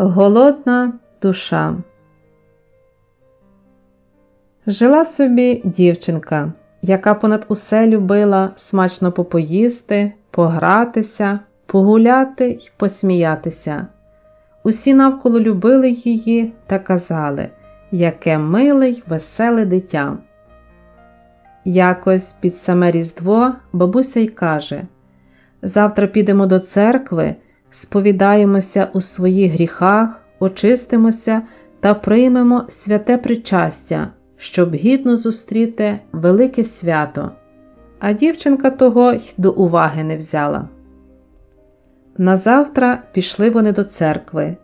Голодна душа. Жила собі дівчинка, яка понад усе любила смачно попоїсти, погратися, погуляти й посміятися. Усі навколо любили її та казали, яке миле й веселе дитя. Якось під саме Різдво бабуся й каже Завтра підемо до церкви сповідаємося у своїх гріхах, очистимося та приймемо святе причастя, щоб гідно зустріти велике свято. А дівчинка того й до уваги не взяла. Назавтра пішли вони до церкви.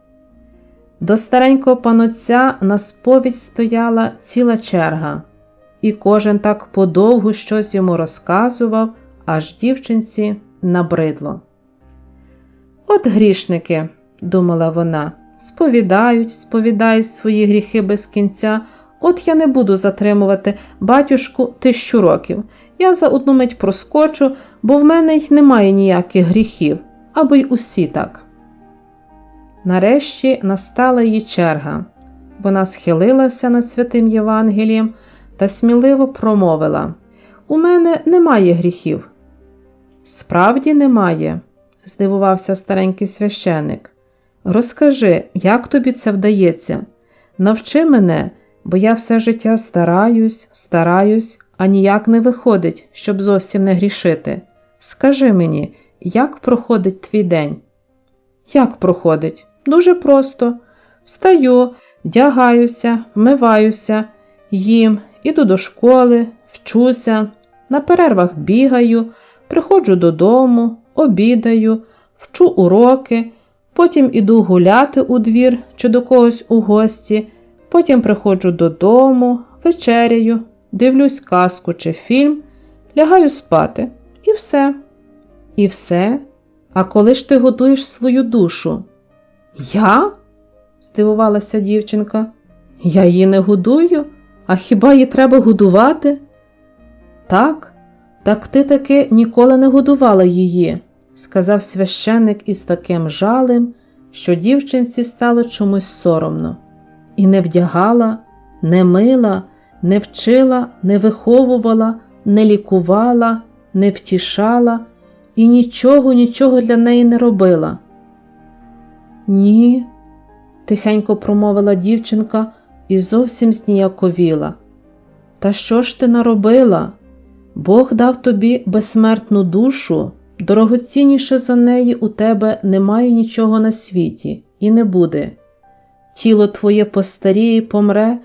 До старенького панотця на сповідь стояла ціла черга, і кожен так подовгу щось йому розказував, аж дівчинці набридло. От грішники, думала вона, сповідають, сповідають свої гріхи без кінця. От я не буду затримувати батюшку тисячу років. Я за одну мить проскочу, бо в мене й немає ніяких гріхів, або й усі так. Нарешті настала її черга. Вона схилилася над святим Євангелієм та сміливо промовила: У мене немає гріхів. Справді немає здивувався старенький священик. Розкажи, як тобі це вдається? Навчи мене, бо я все життя стараюсь, стараюсь, а ніяк не виходить, щоб зовсім не грішити. Скажи мені, як проходить твій день? Як проходить? Дуже просто. Встаю, вдягаюся, вмиваюся, їм, іду до школи, вчуся, на перервах бігаю, приходжу додому, обідаю, вчу уроки, потім іду гуляти у двір чи до когось у гості, потім приходжу додому, вечеряю, дивлюсь казку чи фільм, лягаю спати. І все. І все. А коли ж ти годуєш свою душу? Я? здивувалася дівчинка. Я її не годую, а хіба її треба годувати? Так, так ти таки ніколи не годувала її, сказав священик із таким жалем, що дівчинці стало чомусь соромно, і не вдягала, не мила, не вчила, не виховувала, не лікувала, не втішала і нічого, нічого для неї не робила. Ні, тихенько промовила дівчинка і зовсім зніяковіла. Та що ж ти наробила? Бог дав тобі безсмертну душу, дорогоцінніше за неї у тебе немає нічого на світі і не буде. Тіло твоє постаріє і помре,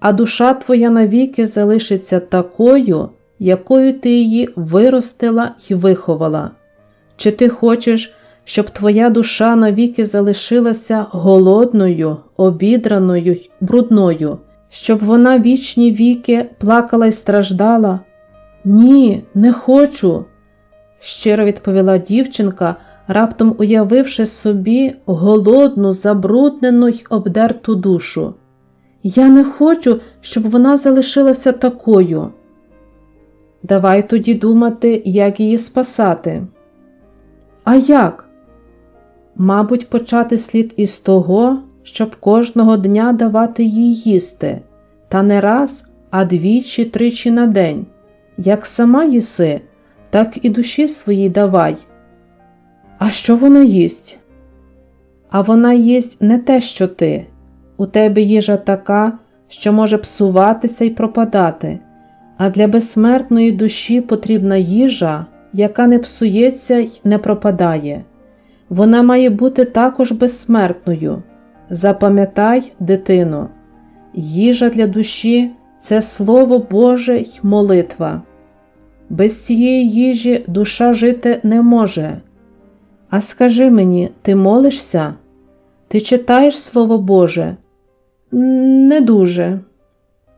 а душа твоя навіки залишиться такою, якою ти її виростила і виховала. Чи ти хочеш, щоб твоя душа навіки залишилася голодною, обідраною й брудною, щоб вона вічні віки плакала й страждала? Ні, не хочу, щиро відповіла дівчинка, раптом уявивши собі голодну, забруднену й обдерту душу. Я не хочу, щоб вона залишилася такою. Давай тоді думати, як її спасати. А як? Мабуть, почати слід із того, щоб кожного дня давати їй їсти, та не раз, а двічі тричі на день. Як сама їси, так і душі своїй давай. А що вона їсть? А вона їсть не те, що ти. У тебе їжа така, що може псуватися і пропадати, а для безсмертної душі потрібна їжа, яка не псується й не пропадає. Вона має бути також безсмертною. Запам'ятай, дитино, їжа для душі це Слово Боже й молитва. Без цієї їжі душа жити не може. А скажи мені, ти молишся? Ти читаєш Слово Боже? Не дуже,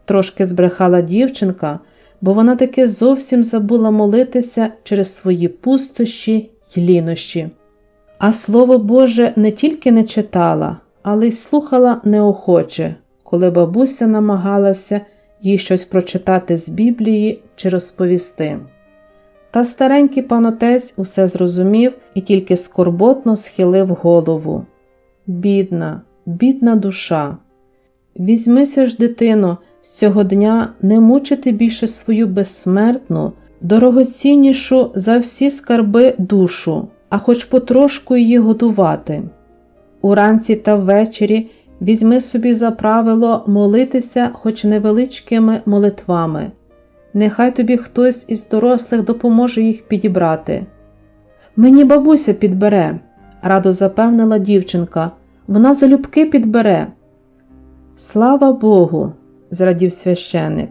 трошки збрехала дівчинка, бо вона таки зовсім забула молитися через свої пустощі й лінощі. А Слово Боже не тільки не читала, але й слухала неохоче, коли бабуся намагалася їй щось прочитати з Біблії чи розповісти. Та старенький панотець усе зрозумів і тільки скорботно схилив голову. Бідна, бідна душа. Візьмися ж, дитино, з цього дня не мучити більше свою безсмертну, дорогоціннішу за всі скарби душу, а хоч потрошку її годувати. Уранці та ввечері візьми собі за правило молитися хоч невеличкими молитвами. Нехай тобі хтось із дорослих допоможе їх підібрати. Мені бабуся підбере, радо запевнила дівчинка, вона залюбки підбере. Слава Богу, зрадів священик.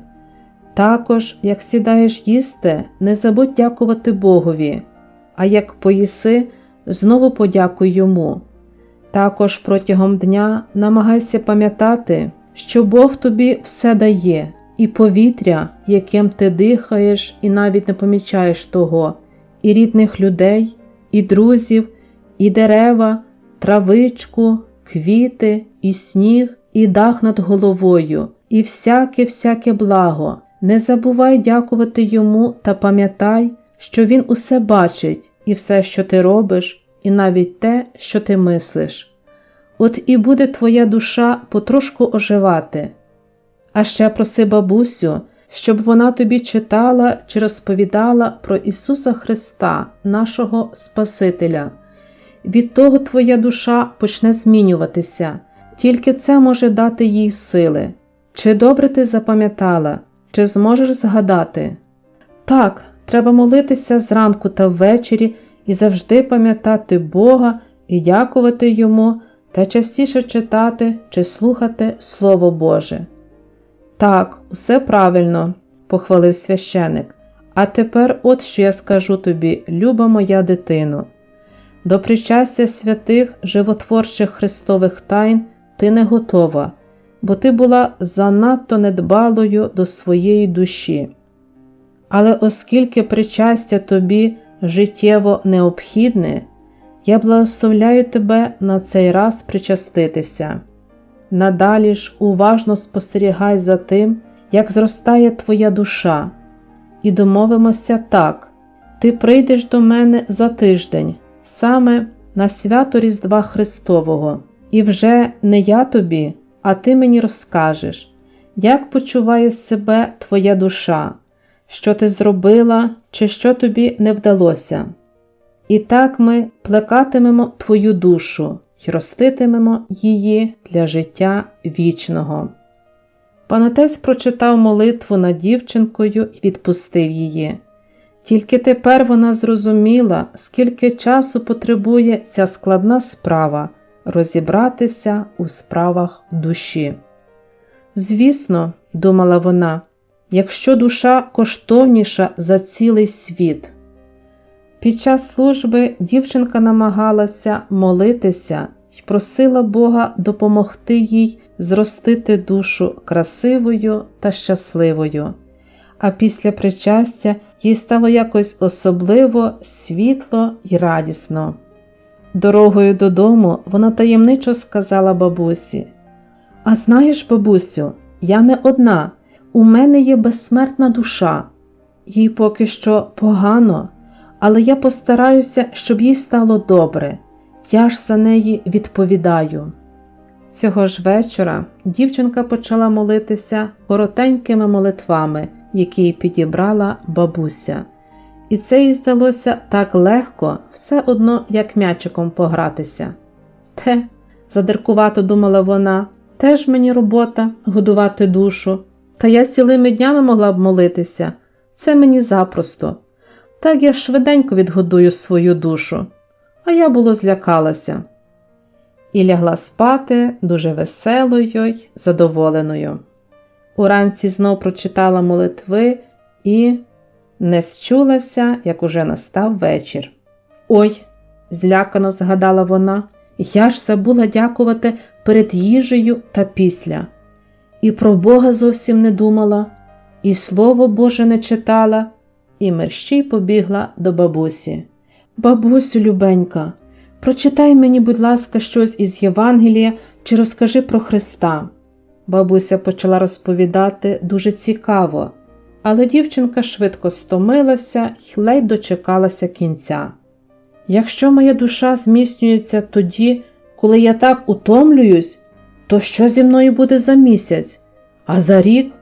Також, як сідаєш їсти, не забудь дякувати Богові, а як поїси, знову подякуй йому. Також протягом дня намагайся пам'ятати, що Бог тобі все дає, і повітря, яким ти дихаєш, і навіть не помічаєш того, і рідних людей, і друзів, і дерева, травичку, квіти, і сніг, і дах над головою, і всяке всяке благо. Не забувай дякувати йому та пам'ятай, що він усе бачить, і все, що ти робиш, і навіть те, що ти мислиш. От і буде твоя душа потрошку оживати. А ще проси бабусю, щоб вона тобі читала чи розповідала про Ісуса Христа, нашого Спасителя. Від того твоя душа почне змінюватися, тільки це може дати їй сили. Чи добре ти запам'ятала, чи зможеш згадати? Так, треба молитися зранку та ввечері і завжди пам'ятати Бога і дякувати Йому та частіше читати чи слухати Слово Боже. Так, усе правильно, похвалив священик. А тепер от що я скажу тобі, люба моя дитино. До причастя святих животворчих Христових тайн ти не готова, бо ти була занадто недбалою до своєї душі. Але оскільки причастя тобі життєво необхідне, я благословляю тебе на цей раз причаститися. Надалі ж уважно спостерігай за тим, як зростає твоя душа, і домовимося так: ти прийдеш до мене за тиждень, саме на свято Різдва Христового, і вже не я тобі, а ти мені розкажеш, як почуває себе твоя душа, що ти зробила чи що тобі не вдалося. І так ми плекатимемо твою душу й роститимемо її для життя вічного. Панотець прочитав молитву над дівчинкою і відпустив її. Тільки тепер вона зрозуміла, скільки часу потребує ця складна справа розібратися у справах душі. Звісно, думала вона, якщо душа коштовніша за цілий світ. Під час служби дівчинка намагалася молитися і просила Бога допомогти їй зростити душу красивою та щасливою, а після причастя їй стало якось особливо світло і радісно. Дорогою додому вона таємничо сказала бабусі: А знаєш, бабусю, я не одна, у мене є безсмертна душа, їй поки що погано але я постараюся, щоб їй стало добре, я ж за неї відповідаю. Цього ж вечора дівчинка почала молитися коротенькими молитвами, які підібрала бабуся, і це їй здалося так легко, все одно як м'ячиком погратися. Те, задиркувато думала вона, теж мені робота годувати душу, та я цілими днями могла б молитися, це мені запросто. Так я швиденько відгодую свою душу, а я було злякалася. І лягла спати дуже веселою й задоволеною. Уранці знов прочитала молитви і не счулася, як уже настав вечір. Ой, злякано згадала вона, я ж забула дякувати перед їжею та після. І про Бога зовсім не думала, і Слово Боже не читала і мерщій побігла до бабусі. Бабусю, любенька, прочитай мені, будь ласка, щось із Євангелія чи розкажи про Христа. Бабуся почала розповідати дуже цікаво, але дівчинка швидко стомилася й дочекалася кінця. Якщо моя душа зміцнюється тоді, коли я так утомлююсь, то що зі мною буде за місяць? А за рік?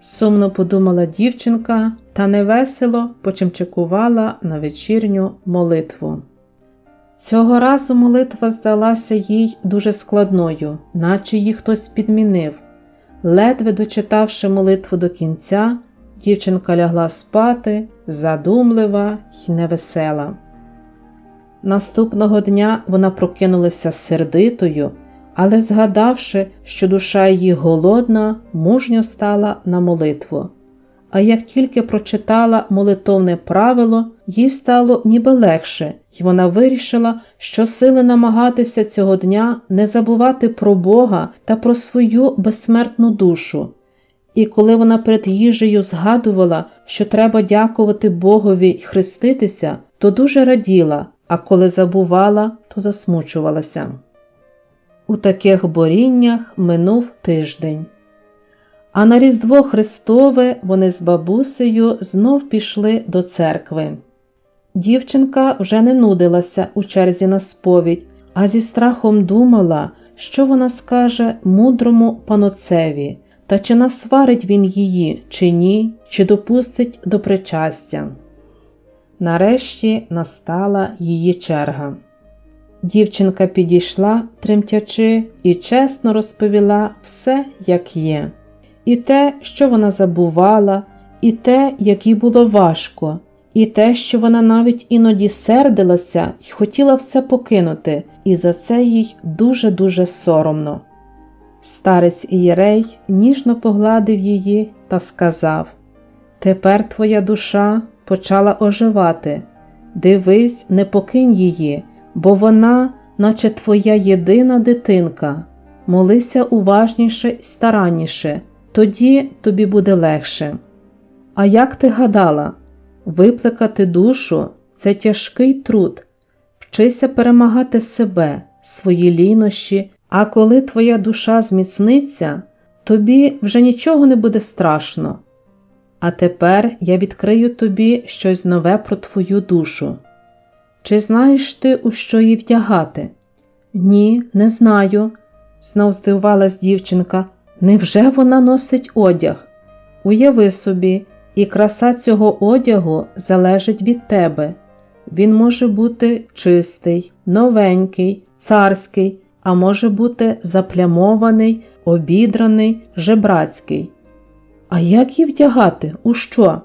Сумно подумала дівчинка та невесело почимчикувала на вечірню молитву. Цього разу молитва здалася їй дуже складною, наче її хтось підмінив. Ледве дочитавши молитву до кінця, дівчинка лягла спати, задумлива й невесела. Наступного дня вона прокинулася сердитою, але, згадавши, що душа її голодна, мужньо стала на молитву. А як тільки прочитала молитовне правило, їй стало ніби легше, і вона вирішила, що сили намагатися цього дня не забувати про Бога та про свою безсмертну душу. І коли вона перед їжею згадувала, що треба дякувати Богові й хреститися, то дуже раділа, а коли забувала, то засмучувалася. У таких боріннях минув тиждень. А на Різдво Христове вони з бабусею знов пішли до церкви. Дівчинка вже не нудилася у черзі на сповідь, а зі страхом думала, що вона скаже мудрому паноцеві, та чи насварить він її, чи ні, чи допустить до причастя. Нарешті настала її черга. Дівчинка підійшла, тремтячи, і чесно розповіла все, як є, і те, що вона забувала, і те, як їй було важко, і те, що вона навіть іноді сердилася і хотіла все покинути, і за це їй дуже-дуже соромно. Старець Ієрей ніжно погладив її та сказав: Тепер твоя душа почала оживати. Дивись, не покинь її, бо вона, наче твоя єдина дитинка. Молися уважніше й старанніше, тоді тобі буде легше. А як ти гадала, виплекати душу це тяжкий труд, вчися перемагати себе, свої лінощі, а коли твоя душа зміцниться, тобі вже нічого не буде страшно. А тепер я відкрию тобі щось нове про твою душу. Чи знаєш ти, у що її вдягати? Ні, не знаю, знов здивувалась дівчинка. Невже вона носить одяг? Уяви собі, і краса цього одягу залежить від тебе. Він може бути чистий, новенький, царський, а може бути заплямований, обідраний, жебрацький. А як її вдягати? У що?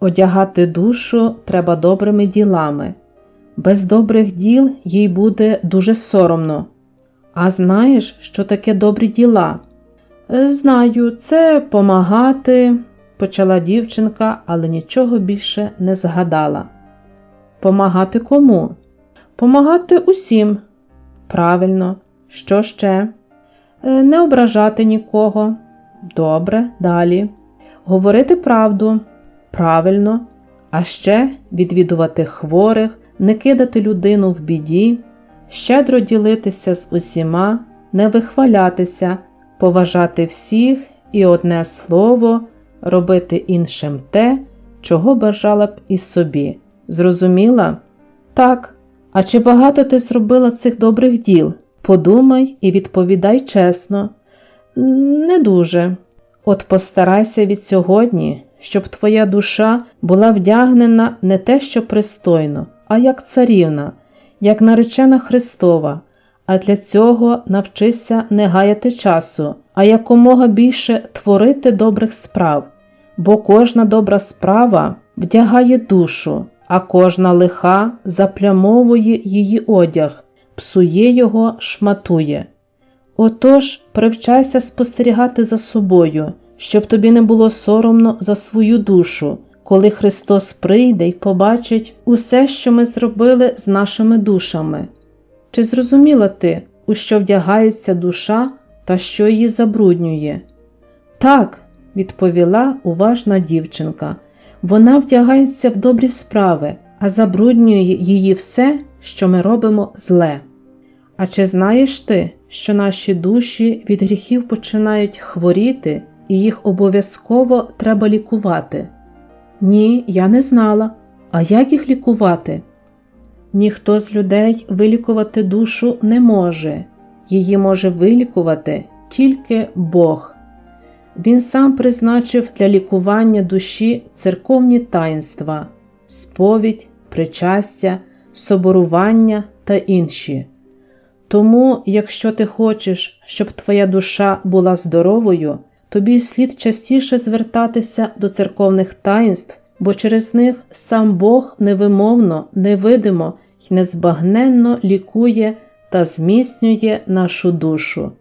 Одягати душу треба добрими ділами. Без добрих діл їй буде дуже соромно. А знаєш, що таке добрі діла? «Е, Знаю, це помагати, почала дівчинка, але нічого більше не згадала. Помагати кому? Помагати усім. Правильно, що ще? «Е, Не ображати нікого. Добре, далі. Говорити правду. Правильно. А ще відвідувати хворих, не кидати людину в біді, щедро ділитися з усіма, не вихвалятися, поважати всіх і одне слово, робити іншим те, чого бажала б і собі. Зрозуміла? Так. А чи багато ти зробила цих добрих діл? Подумай і відповідай чесно. Не дуже. От постарайся від сьогодні, щоб твоя душа була вдягнена не те, що пристойно, а як царівна, як наречена Христова, а для цього навчися не гаяти часу, а якомога більше творити добрих справ, бо кожна добра справа вдягає душу, а кожна лиха заплямовує її одяг, псує його, шматує. Отож, привчайся спостерігати за собою, щоб тобі не було соромно за свою душу, коли Христос прийде й побачить усе, що ми зробили з нашими душами. Чи зрозуміла ти, у що вдягається душа та що її забруднює? Так, відповіла уважна дівчинка, вона вдягається в добрі справи, а забруднює її все, що ми робимо зле. А чи знаєш ти, що наші душі від гріхів починають хворіти, і їх обов'язково треба лікувати? Ні, я не знала. А як їх лікувати? Ніхто з людей вилікувати душу не може, її може вилікувати тільки Бог. Він сам призначив для лікування душі церковні таїнства, сповідь, причастя, соборування та інші. Тому, якщо ти хочеш, щоб твоя душа була здоровою, тобі слід частіше звертатися до церковних таїнств, бо через них сам Бог невимовно, невидимо й незбагненно лікує та зміцнює нашу душу.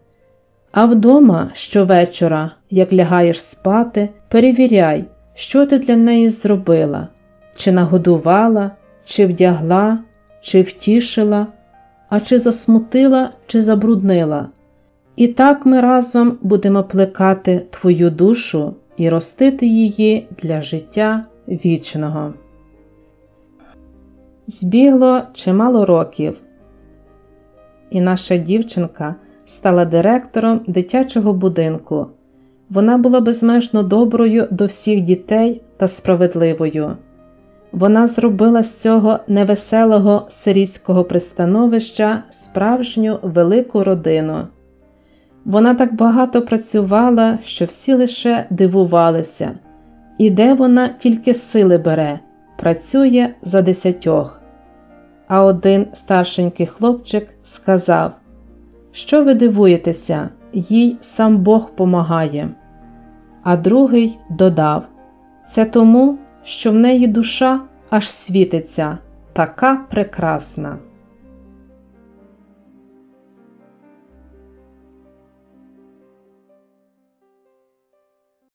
А вдома щовечора, як лягаєш спати, перевіряй, що ти для неї зробила, чи нагодувала, чи вдягла, чи втішила, а чи засмутила, чи забруднила. І так ми разом будемо плекати твою душу і ростити її для життя вічного. Збігло чимало років, і наша дівчинка стала директором дитячого будинку. Вона була безмежно доброю до всіх дітей та справедливою. Вона зробила з цього невеселого сирійського пристановища справжню велику родину. Вона так багато працювала, що всі лише дивувалися, і де вона тільки сили бере, працює за десятьох. А один старшенький хлопчик сказав, що ви дивуєтеся, їй сам Бог помагає. А другий додав це тому, що в неї душа аж світиться, така прекрасна.